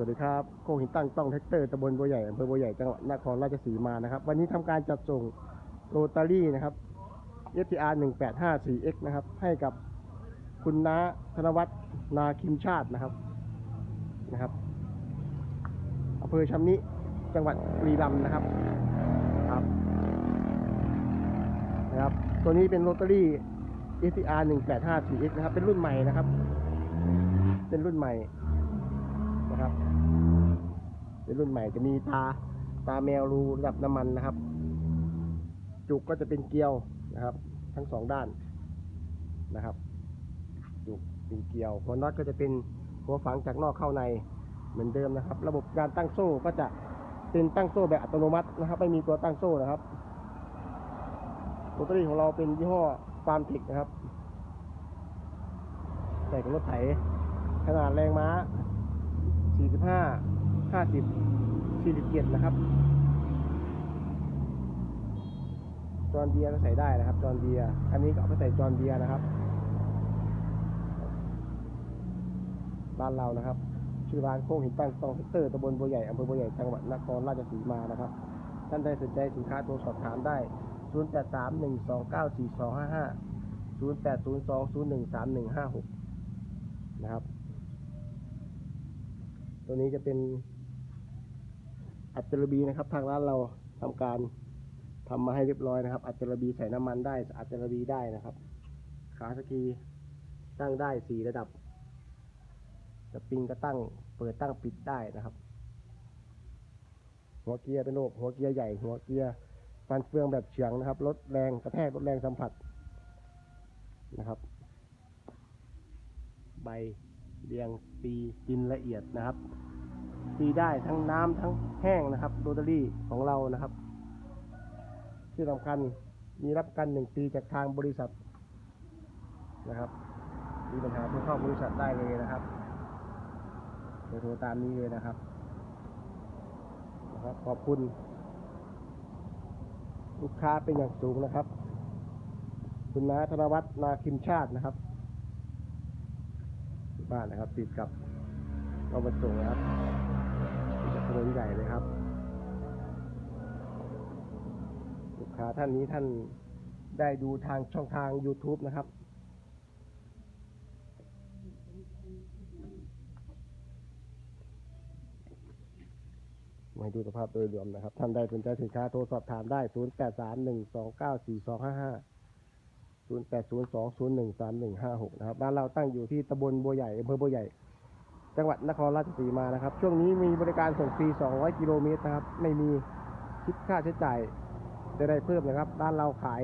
วัสดีครับโคกหินตั้งต้องแท็กเตอร์ตำบลบัวใหญ่อำเภอบัวใหญ่จังหวัดนครราชสีมานะครับ วันนี้ทำการจัดส่งโรตารี่นะครับ STR 1854X นะครับ ให้กับคุณน้าธนวัฒน์นาคิมชาตินะครับนะครับอำเภอชำนิจังหวัดบุรีรัมย์นะครับครับนะครับ ตัวนี้เป็นโรตารี่ STR 1854X นะครับ เป็นรุ่นใหม่นะครับ เป็นรุ่นใหม่ นะครับเป็นรุ่นใหม่จะมีตาตาแมวรูระดับน้ำมันนะครับ จุกก็จะเป็นเกลียวนะครับ ทั้งสองด้านนะครับ จุกเป็นเกลียวหัวน็อตก็จะเป็นหัวฝังจากนอกเข้าในเหมือนเดิมนะครับ ระบบการตั้งโซ่ก็จะเป็นตั้งโซ่แบบอัตโนมัตินะครับ ไม่มีตัวตั้งโซ่นะครับโรตารี่ของเราเป็นยี่ห้อฟาร์มเทคนะครับใส่กับรถไถขนาดแรงม้า 45 50 47นะครับ จอนเดียก็ใส่ได้นะครับ จอนเดีย อันนี้ก็เอาไปใส่จอนเดียนะครับ บ้านเรานะครับ ชื่อร้านโค้งหินตั้งตองเตอร์ตำบลบัวใหญ่อำเภอบัวใหญ่จังหวัดนครราชสีมานะครับ ท่านใดสนใจสินค้าโทรสอบถามได้ 0831294255 0802013156 นะครับ ตัวนี้จะเป็นอัจจรบีนะครับ ทางร้านเราทำการทำมาให้เรียบร้อยนะครับ อัจจรบีใส่น้ำมันได้อัจจรบีได้นะครับ ขาสกีตั้งได้สี่ระดับสปริงก็ตั้งเปิดตั้งปิดได้นะครับ หัวเกียร์เป็นโลกหัวเกียร์ใหญ่ หัวเกียร์ฟันเฟืองแบบเฉียงนะครับลดแรงกระแทกลดแรงสัมผัสนะครับ ใบ เรียงตีดินละเอียดนะครับ ตีได้ทั้งน้ำทั้งแห้งนะครับโรตารี่ของเรานะครับ ที่สำคัญมีรับกันหนึ่งปีจากทางบริษัทนะครับมีปัญหาโทรเข้าบริษัทได้เลยนะครับเดี๋ยวโทรตามนี้เลยนะครับนะครับ ขอบคุณ ลูกค้าเป็นอย่างสูงนะครับ คุณน้าธนวัฒน์นาคิมชาตินะครับ บ้านนะครับ ติดกับเอามาส่งนะครับติดกับถนนใหญ่เลยครับ ลูกค้าท่านนี้ท่านได้ดูทางช่องทาง YouTube นะครับมาดูสภาพโดยรวมนะครับ ท่านใดสนใจสินค้าโทรสอบถามได้ 0831294255 0 8 0 2 0 1 3 1 5 6นะครับบ้านเราตั้งอยู่ที่ตำบลบัวใหญ่อำเภอบัวใหญ่ จังหวัดนครราชสีมานะครับ ช่วงนี้มีบริการส่งฟรี 200 กิโลเมตรนะครับ ไม่มีคิดค่าใช้จ่ายใดๆเพิ่มนะครับบ้านเราขาย